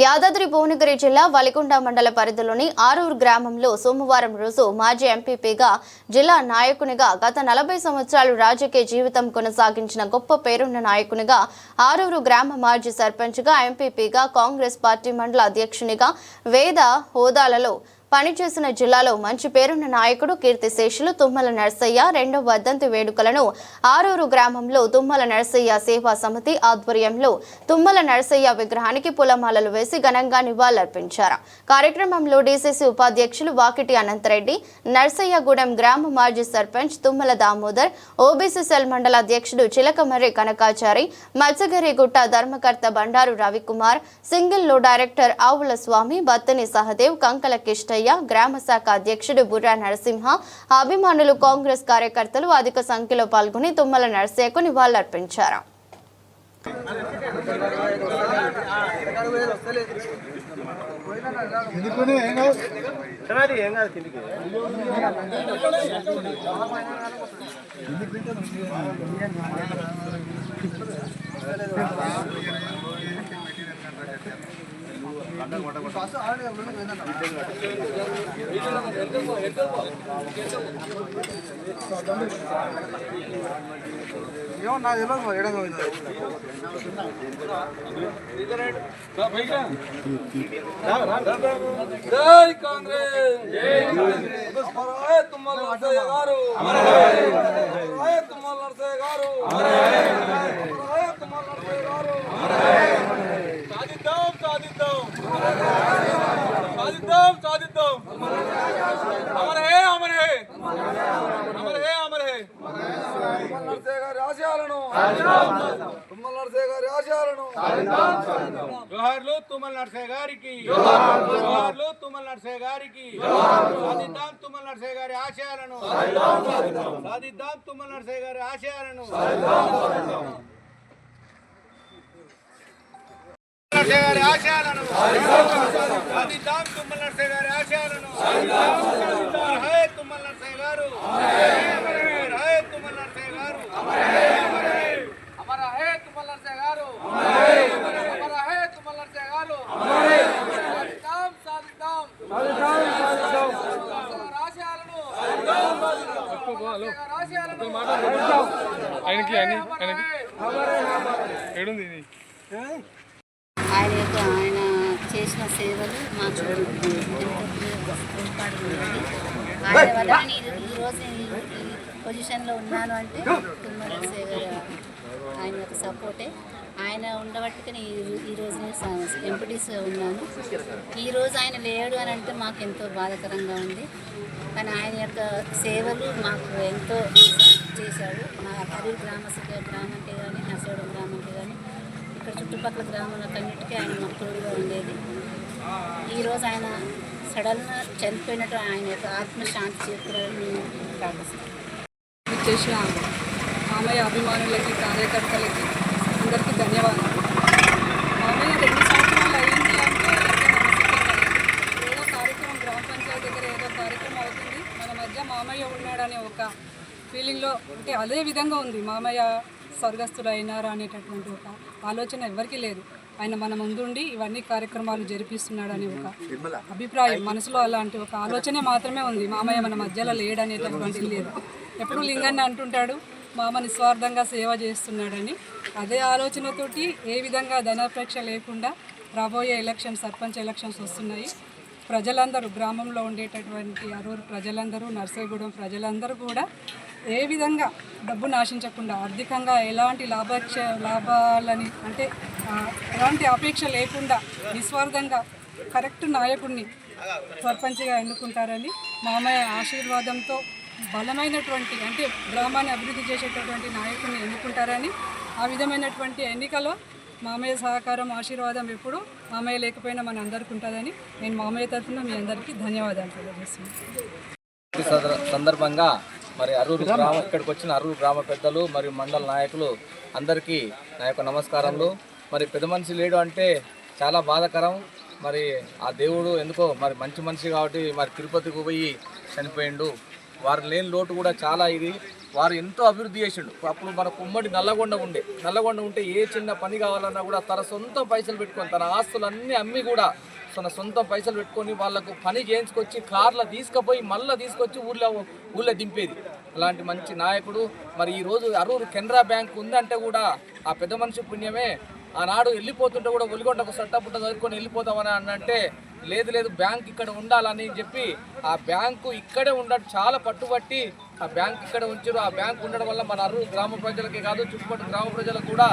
యాదాద్రి భువనగిరి జిల్లా వలికొండ మండల పరిధిలోని ఆరూరు గ్రామంలో సోమవారం రోజు మాజీ ఎంపీపీగా జిల్లా నాయకునిగా గత నలభై సంవత్సరాలు రాజకీయ జీవితం కొనసాగించిన గొప్ప పేరున్న నాయకునిగా ఆరూరు గ్రామ మాజీ సర్పంచ్గా ఎంపీపీగా కాంగ్రెస్ పార్టీ మండల అధ్యక్షునిగా వేద హోదాలలో పనిచేసిన జిల్లాలో మంచి పేరున్న నాయకుడు కీర్తిశేషులు తుమ్మల నర్సయ్య రెండవ వర్ధంతి వేడుకలను ఆరూరు గ్రామంలో తుమ్మల నర్సయ్య సేవా సమితి ఆధ్వర్యంలో తుమ్మల నర్సయ్య విగ్రహానికి పూలమాలలు వేసి ఘనంగా నివాళులర్పించారు. కార్యక్రమంలో డీసీసీ ఉపాధ్యక్షులు వాకిటి అనంతరెడ్డి నర్సయ్యగూడెం గ్రామ మాజీ సర్పంచ్ తుమ్మల దామోదర్ ఓబీసీ సెల్ మండల అధ్యక్షుడు చిలకమర్రి కనకాచారి మత్స్యగిరిగుట్ట ధర్మకర్త బండారు రవికుమార్ సింగిల్లో డైరెక్టర్ ఆవుల స్వామి బత్తని సహదేవ్ కంకల కిష్టయ్య గ్రామ శాఖ అధ్యక్షుడు బుర్రా నరసింహ అభిమానులు కాంగ్రెస్ కార్యకర్తలు అధిక సంఖ్యలో పాల్గొని తుమ్మల నరసయ్యకు నివాళులర్పించారు. ఎందుకు ఏం కాదు సమాధి ఏం కాదు కిందికి ఏమో నాకు తెలియదు ఎడంగా కాంగ్రెస్. అమరాయ తుమ్మల నరసయ్య గారు అమరాయ తుమ్మల నరసయ్య గారు అమరాయ తుమ్మల నరసయ్య గారు సాధిద్దాం సాధిద్దాం సాధిద్దాం సాధిద్దాం అమర హే అమర హే అమర హే అమర హే తుమ్మల నరసయ్య గారి ఆశయాలను తుమ్మల గారి ఆశయాలను జోహార్లు తుమ్మల నర్సయ్య గారికి జోహార్లు తుమ్మల నర్సయ్య గారికి సాధిద్దాం తుమ్మల నర్సయ్య గారి ఆశయాలను సాధిద్దాం తుమ్మల నర్సయ్య గారి ఆశయాలను నర్సయ్య గారి ఆశయాలను సాధిద్దాం తుమ్మల నర్సయ్య గారి ఆశయాలను తుమ్మల నర్సయ్య గారు తుమ్మల నర్సయ్య గారు అమర హే తుమ్మల నరసయ్య గారు అమర హే తుమ్మల నరసయ్య గారు సాధిద్దాం సాధిద్దాం రాశయాలను ఆయనకి ఆయన ఆయనకి. ఏడుంది ఇది? ఆయన యొక్క ఆయన చేసిన సేవలు తోడ్పాటున్నది ఆయన వల్ల నేను ఈరోజు ఈ ఈ పొజిషన్లో ఉన్నాను అంటే తుమ్మల సేవ ఆయన యొక్క సపోర్టే. ఆయన ఉండబట్టుకుని ఈ- ఈరోజు నేను ఎంపీటీస్గా ఉన్నాను. ఈరోజు ఆయన లేడు అని అంటే మాకు ఎంతో బాధాకరంగా ఉంది. కానీ ఆయన యొక్క సేవలు మాకు ఎంతో చేశాడు. మా అరూరు గ్రామ గ్రామంకే కానీ నర్సగూడెం గ్రామంకే కానీ ఇక్కడ చుట్టుపక్కల గ్రామాలకన్నిటికీ ఆయన మాకు తోడుగా ఉండేది. ఈరోజు ఆయన సడన్గా చనిపోయినట్టు ఆయన యొక్క ఆత్మశాంతి చేస్తున్నారని మేము ప్రార్థిస్తాం మామయ్య అభిమానులకి కార్యకర్తలకి అందరికీ ధన్యవాదాలు. మామయ్య రెండు సంవత్సరాలు అయింది అంటే ఏదో కార్యక్రమం గ్రామ పంచాయతీ దగ్గర ఏదో కార్యక్రమం అవుతుంది. మన మధ్య మామయ్య ఉన్నాడనే ఒక ఫీలింగ్లో అంటే అదే విధంగా ఉంది. మామయ్య స్వర్గస్థుడు అయినారా అనేటటువంటి ఒక ఆలోచన ఎవరికీ లేదు. ఆయన మన ముందుండి ఇవన్నీ కార్యక్రమాలు జరిపిస్తున్నాడని ఒక అభిప్రాయం మనసులో అలాంటి ఒక ఆలోచనే మాత్రమే ఉంది. మామయ్య మన మధ్యలో లేడనేటటువంటిది లేదు. ఎప్పుడు లింగన్న అంటుంటాడు మామ నిస్వార్థంగా సేవ చేస్తున్నాడని. అదే ఆలోచనతోటి ఏ విధంగా ధనాపేక్ష లేకుండా రాబోయే ఎలక్షన్ సర్పంచ్ ఎలక్షన్స్ వస్తున్నాయి. ప్రజలందరూ గ్రామంలో ఉండేటటువంటి అరూరు ప్రజలందరూ నర్సగూడెం ప్రజలందరూ కూడా ఏ విధంగా డబ్బును ఆశించకుండా ఆర్థికంగా ఎలాంటి లాభాక్ష లాభాలని అంటే ఎలాంటి అపేక్ష లేకుండా నిస్వార్థంగా కరెక్ట్ నాయకుడిని సర్పంచ్గా ఎన్నుకుంటారని మామయ్య ఆశీర్వాదంతో బలమైనటువంటి అంటే గ్రామాన్ని అభివృద్ధి చేసేటటువంటి నాయకుడిని ఎన్నుకుంటారని ఆ విధమైనటువంటి ఎన్నికలో మామయ్య సహకారం ఆశీర్వాదం ఎప్పుడు మామయ్య లేకపోయినా మన అందరికీ ఉంటుందని నేను మామయ్య తరఫున మీ అందరికీ ధన్యవాదాలు తెలియజేస్తున్నాను. సందర్- సందర్భంగా మరి అరూరు గ్రామ ఇక్కడికి వచ్చిన అరూరు గ్రామ పెద్దలు మరియు మండల నాయకులు అందరికీ నా యొక్క నమస్కారములు. మరి పెద్ద మనిషి లేడు అంటే చాలా బాధాకరం. మరి ఆ దేవుడు ఎందుకో మరి మంచి మనిషి కాబట్టి మరి తిరుపతికి పోయి చనిపోయిండు. వారు లేని లోటు కూడా చాలా ఇది. వారు ఎంతో అభివృద్ధి చేసిండు. అప్పుడు మనకు ఉమ్మడి నల్లగొండ ఉండే. నల్లగొండ ఉంటే ఏ చిన్న పని కావాలన్నా కూడా తన సొంత పైసలు పెట్టుకొని తన ఆస్తులన్నీ అమ్మి కూడా తన సొంత పైసలు పెట్టుకొని వాళ్ళకు పని చేయించుకొచ్చి కార్లో తీసుకుపోయి మళ్ళీ తీసుకొచ్చి ఊళ్ళో ఊళ్ళో దింపేది. అలాంటి మంచి నాయకుడు. మరి ఈ రోజు అరూరు కెనరా బ్యాంక్ ఉందంటే కూడా ఆ పెద్ద మనిషి పుణ్యమే. ఆనాడు వెళ్ళిపోతుంటే కూడా ఒలిగొండకు సట్టపుట్ట చదువుకొని వెళ్ళిపోతామని అంటే లేదు లేదు బ్యాంక్ ఇక్కడ ఉండాలని చెప్పి ఆ బ్యాంకు ఇక్కడే ఉండడం చాలా పట్టుబట్టి ఆ బ్యాంక్ ఇక్కడ ఉంచారు. ఆ బ్యాంక్ ఉండడం వల్ల మన అర్రు గ్రామ ప్రజలకే కాదు చుట్టుపక్కల గ్రామ ప్రజలకు కూడా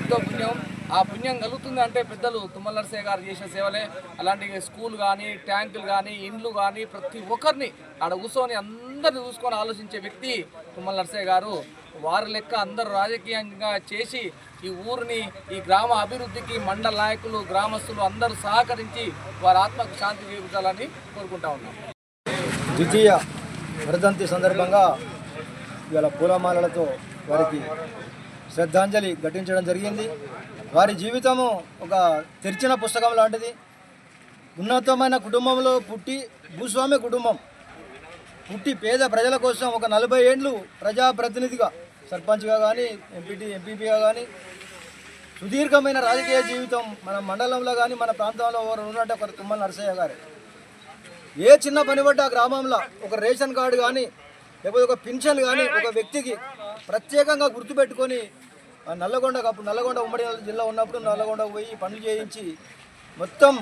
ఎంతో పుణ్యం. ఆ పుణ్యం కలుగుతుంది అంటే పెద్దలు తుమ్మల నరసయ్య గారు చేసిన సేవలే. అలాంటి స్కూల్ కానీ ట్యాంకులు కానీ ఇండ్లు కానీ ప్రతి ఒక్కరిని ఆడ కూర్చొని అందరిని చూసుకొని ఆలోచించే వ్యక్తి తుమ్మల నరసయ్య గారు. వారి లెక్క అందరూ రాజకీయంగా చేసి ఈ ఊరిని ఈ గ్రామ అభివృద్ధికి మండల నాయకులు గ్రామస్తులు అందరూ సహకరించి వారి ఆత్మకు శాంతి చేకూర్చాలని కోరుకుంటా ఉన్నాం. ద్వితీయ వరదంతి సందర్భంగా ఇవాళ పూలమాలలతో వారికి శ్రద్ధాంజలి ఘటించడం జరిగింది. వారి జీవితము ఒక తెరిచిన పుస్తకం లాంటిది. ఉన్నతమైన కుటుంబంలో పుట్టి భూస్వామ్య కుటుంబం పుట్టి పేద ప్రజల కోసం ఒక నలభై ఏండ్లు ప్రజాప్రతినిధిగా సర్పంచ్గా కానీ ఎంపీటీ ఎంపీపీగా కానీ సుదీర్ఘమైన రాజకీయ జీవితం మన మండలంలో కానీ మన ప్రాంతంలో ఎవరు ఉన్నట్టు ఒకరు తుమ్మల నరసయ్య గారు. ఏ చిన్న పని పడ్డ ఆ గ్రామంలో ఒక రేషన్ కార్డు కానీ లేకపోతే ఒక పింఛన్ కానీ ఒక వ్యక్తికి ప్రత్యేకంగా గుర్తుపెట్టుకొని ఆ నల్లగొండకు అప్పుడు నల్లగొండ ఉమ్మడి జిల్లా ఉన్నప్పుడు నల్లగొండకు పోయి పనులు చేయించి మొత్తం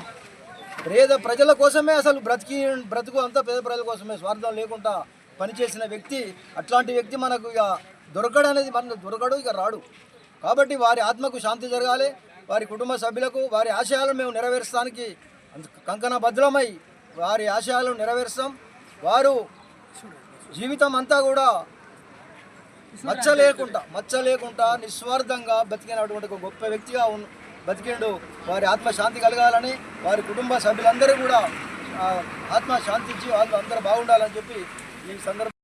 పేద ప్రజల కోసమే అసలు బ్రతికి బ్రతుకు అంతా పేద ప్రజల కోసమే. స్వార్థం లేకుండా పనిచేసిన వ్యక్తి అట్లాంటి వ్యక్తి మనకు ఇక దొరకడు అనేది మన దొరకడు ఇక రాడు. కాబట్టి వారి ఆత్మకు శాంతి జరగాలి. వారి కుటుంబ సభ్యులకు వారి ఆశయాలను మేము నెరవేర్చడానికి కంకణ భద్రమై వారి ఆశయాలను నెరవేరుస్తాం వారు జీవితం అంతా కూడా మచ్చ లేకుండా మచ్చ లేకుండా నిస్వార్థంగా బతికినటువంటి ఒక గొప్ప వ్యక్తిగా ఉన్న బతికిండు. వారి ఆత్మశాంతి కలగాలని వారి కుటుంబ సభ్యులందరూ కూడా ఆ, ఆత్మ వాళ్ళు అందరూ బాగుండాలని చెప్పి ఈ సందర్భం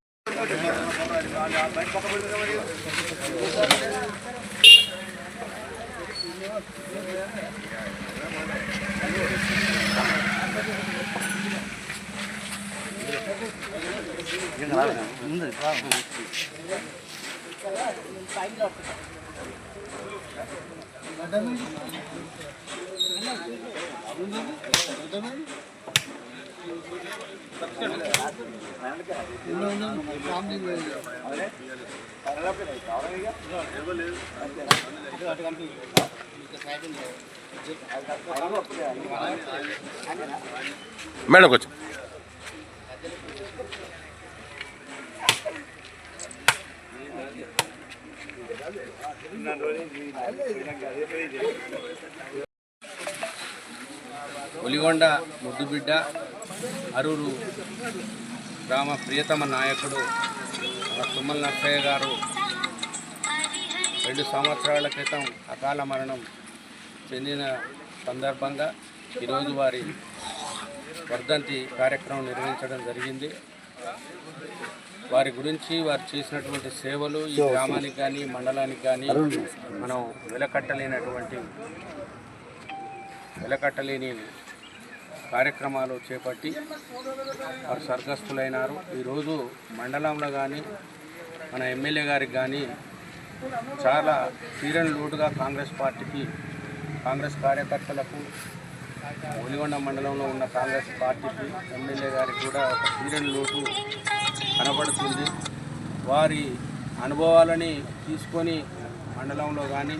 ముందు పైన మేడం కొంచెం. ఒలిగొండ ముద్దుబిడ్డ అరూరు గ్రామ ప్రియతమ నాయకుడు తుమ్మల నర్సయ్య గారు రెండు సంవత్సరాల క్రితం అకాల మరణం చెందిన సందర్భంగా ఈరోజు వారి వర్ధంతి కార్యక్రమం నిర్వహించడం జరిగింది. వారి గురించి వారు చేసినటువంటి సేవలు ఈ గ్రామానికి కానీ మండలానికి కానీ మనం వెలకట్టలేనటువంటి వెలకట్టలేని కార్యక్రమాలు చేపట్టి వారు సర్గస్తులైనారు ఈరోజు మండలంలో కానీ మన ఎమ్మెల్యే గారికి కానీ చాలా తీరని లోటుగా కాంగ్రెస్ పార్టీకి కాంగ్రెస్ కార్యకర్తలకు ఒలిగొండ మండలంలో ఉన్న కాంగ్రెస్ పార్టీకి ఎమ్మెల్యే గారికి కూడా ఒక తీరని లోటు కనబడుతుంది. వారి అనుభవాలని తీసుకొని మండలంలో కానీ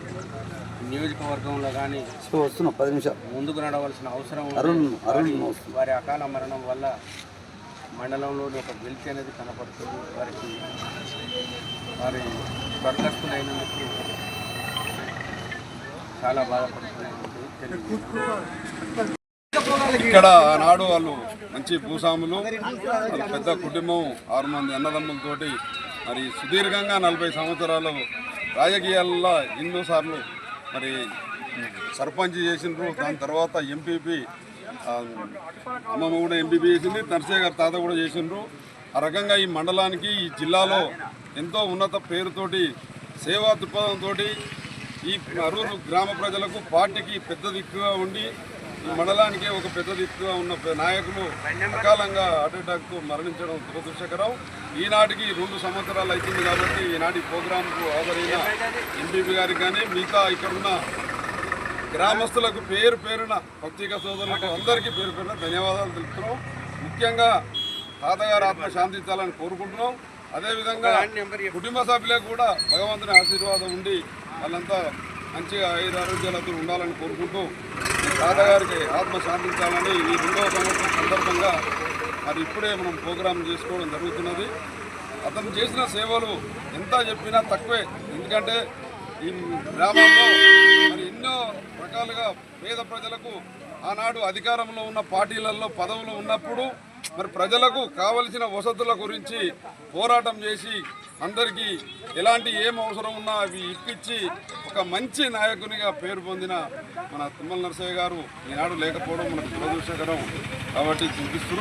నియోజకవర్గంలో కానీ వస్తున్నా పది నిమిషాలు. ముందుకు నడవలసిన అవసరం ఉంది. వారి వారి అకాల మరణం వల్ల మండలంలోని ఒక వెలితి అనేది కనపడుతుంది. వారికి వారి స్వర్గస్థులైనందుకు చాలా బాధపడుతున్నది తెలియదు ఇక్కడ ఆనాడు వాళ్ళు మంచి భూస్వాములు వాళ్ళ పెద్ద కుటుంబం ఆరు మంది అన్నదమ్ములతోటి మరి సుదీర్ఘంగా నలభై సంవత్సరాలు రాజకీయాల్లో ఎన్నో సార్లు మరి సర్పంచ్ చేసిండ్రు దాని తర్వాత ఎంపీపీ అమ్మమ్మ కూడా ఎంపీపీ చేసింది నర్సయ్య గారు తాత కూడా చేసిండ్రు. ఆ రకంగా ఈ మండలానికి ఈ జిల్లాలో ఎంతో ఉన్నత పేరుతోటి సేవా దృక్పథంతో ఈ అరూరు గ్రామ ప్రజలకు పార్టీకి పెద్ద దిక్కుగా ఉండి మండలానికి ఒక పెద్ద దిక్కుగా ఉన్న నాయకులు అకాలంగా అటాక్తో మరణించడం దురదృష్టకరం. ఈనాటికి రెండు సంవత్సరాలు అవుతుంది కాబట్టి ఈనాటి ప్రోగ్రాంకు హాజరైన ఎంపీపీ గారికి కానీ మిగతా ఇక్కడున్న గ్రామస్తులకు పేరు పేరున పత్రికా సోదరులకు అందరికీ పేరు పేరున ధన్యవాదాలు తెలుపుతున్నాం. ముఖ్యంగా తాతగారు ఆత్మ శాంతించాలని కోరుకుంటున్నాం. అదేవిధంగా కుటుంబ సభ్యులకు కూడా భగవంతుని ఆశీర్వాదం ఉండి వాళ్ళంతా మంచిగా ఐదు ఆరోగ్యాలతో ఉండాలని కోరుకుంటూ తాతగారికి ఆత్మ శాంతించాలని ఈ రెండవ సంవత్సరం సందర్భంగా మరి ఇప్పుడే మనం ప్రోగ్రాం చేసుకోవడం జరుగుతున్నది. అతను చేసిన సేవలు ఎంత చెప్పినా తక్కువే. ఎందుకంటే ఈ గ్రామంలో మరి ఎన్నో రకాలుగా పేద ప్రజలకు ఆనాడు అధికారంలో ఉన్న పార్టీలలో పదవులు ఉన్నప్పుడు మరి ప్రజలకు కావలసిన వసతుల గురించి పోరాటం చేసి అందరికీ ఎలాంటి ఏం అవసరం ఉన్నా అవి ఇప్పించి ఒక మంచి నాయకునిగా పేరు పొందిన మన తుమ్మల నరసయ్య గారు ఈనాడు లేకపోవడం మనకు దురదృష్టకరం. కాబట్టి చింతిస్తూ